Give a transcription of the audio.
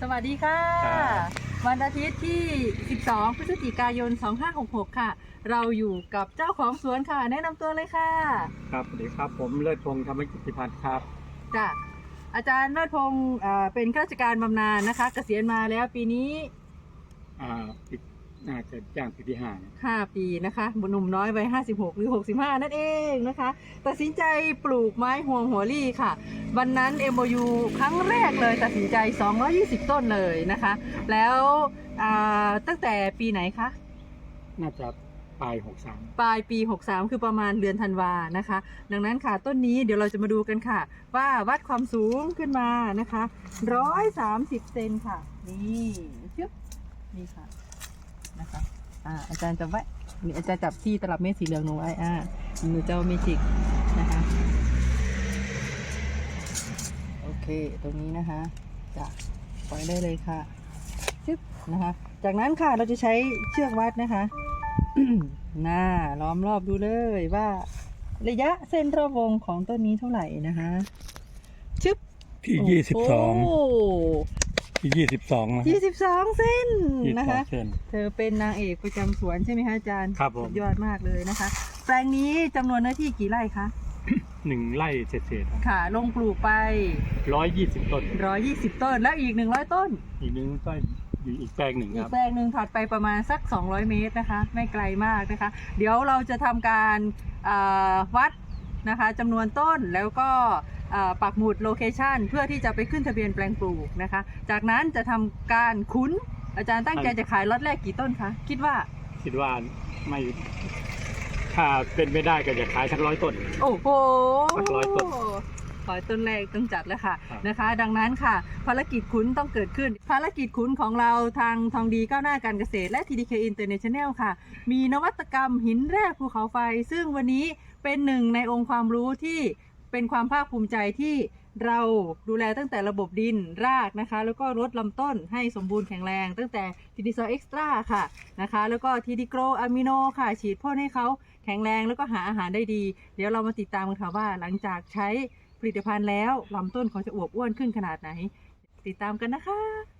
สวัสดีค่ะ ครับวันอาทิตย์ที่ 12 พฤศจิกายน 2566 ค่ะ เราอยู่กับเจ้าของสวนค่ะ แนะนำตัวเลยค่ะครับสวัสดีครับผมเลิศพงษ์ธรรมกิติพัฒน์ครับจ้ะอาจารย์เลิศพงศ์เอ่อเป็นข้าราชการบำนาญนะคะ เกษียณมาแล้วปีนี้อ่าปี น่าจะย่างปีที่ห้าเนี่ย5ปีนะคะหนุ่มน้อยวัย56 หรือ 65 นั่นเองนะคะตัดสินใจปลูกไม้ห่วงหัวลี่ค่ะ วันนั้น MOU ครั้งแรกเลยตัดสินใจ 220 ต้นเลยนะคะ แล้วอ่าตั้งแต่ปีไหนคะ น่าจะปลายหกสาม ปลายปี 63 คือประมาณเดือนธันวานะคะ ดังนั้นค่ะต้นนี้เดี๋ยวเราจะมาดูกันค่ะ ว่าวัดความสูงขึ้นมานะคะ 130 เซนค่ะ นี่ชึบนี่ค่ะ นะคะอ่าอาจารย์จะไว้นี่อาจารย์จับที่ตลับเมตรสีเหลืองหนูไว้อ่าหนูจะเอาเมจิกนะคะโอเคตรงนี้นะคะจะปล่อยได้เลยค่ะชึบนะคะ จากนั้นค่ะเราจะใช้เชือกวัดนะคะน่าล้อมรอบดูเลยว่าระยะเส้นรอบวงของต้นนี้เท่าไหร่นะคะชึบที่ยี่สิบสองโที่ ยี่สิบสองนะยี่สิบสองเส้นยี่สิบนะสองคะเส้นเธอเป็นนางเอกประจำสวนใช่ไหมคะอาจารย์ครับผมสุดยอดมากเลยนะคะ แปลงนี้จำนวนเนื้อที่กี่ไร่คะหนึ่งไร่เศษเศษค่ะ ลงปลูกไปร้อยยี่สิบต้น120ต้น แล้วอีก100ต้น อีกนึงก็อยู่อีกแปลงหนึ่งอีคกรับแปลงหนึ่งถัดไปประมาณสัก 200 เมตรนะคะ ไม่ไกลมากนะคะ เดี๋ยวเราจะทำการอ่าวัดนะคะจำนวนต้นแล้วก็อ่า ปักหมุดโลเคชันเพื่อที่จะไปขึ้นทะเบียนแปลงปลูกนะคะ จากนั้นจะทำการคุ้นอาจารย์ตั้งใจจะขายล็อตแรกกี่ต้นคะคิดว่าคิดว่าไม่ถ้าเป็นไม่ได้ก็จะขายสักร้อยต้น โอ้โหสักร้อยต้นร้อยต้นแรกต้องจัดแล้วค่ะครับนะคะ ดังนั้นค่ะ ภารกิจคุ้นต้องเกิดขึ้น ภารกิจคุ้นของเราทางทองดีก้าวหน้าการเกษตรและ TDK International ค่ะ มีนวัตกรรมหินแร่ภูเขาไฟ ซึ่งวันนี้เป็นหนึ่งในองค์ความรู้ที่ เป็นความภาคภูมิใจที่เราดูแลตั้งแต่ระบบดินรากนะคะ แล้วก็รดลำต้นให้สมบูรณ์แข็งแรง ตั้งแต่ TD Soil Extra ค่ะนะคะ แล้วก็ TD Grow Amino ค่ะ ฉีดพ่นให้เขาแข็งแรงแล้วก็หาอาหารได้ดี เดี๋ยวเรามาติดตามกันค่ะว่าหลังจากใช้ผลิตภัณฑ์แล้วลำต้นเขาจะอวบอ้วนขึ้นขนาดไหน ติดตามกันนะคะ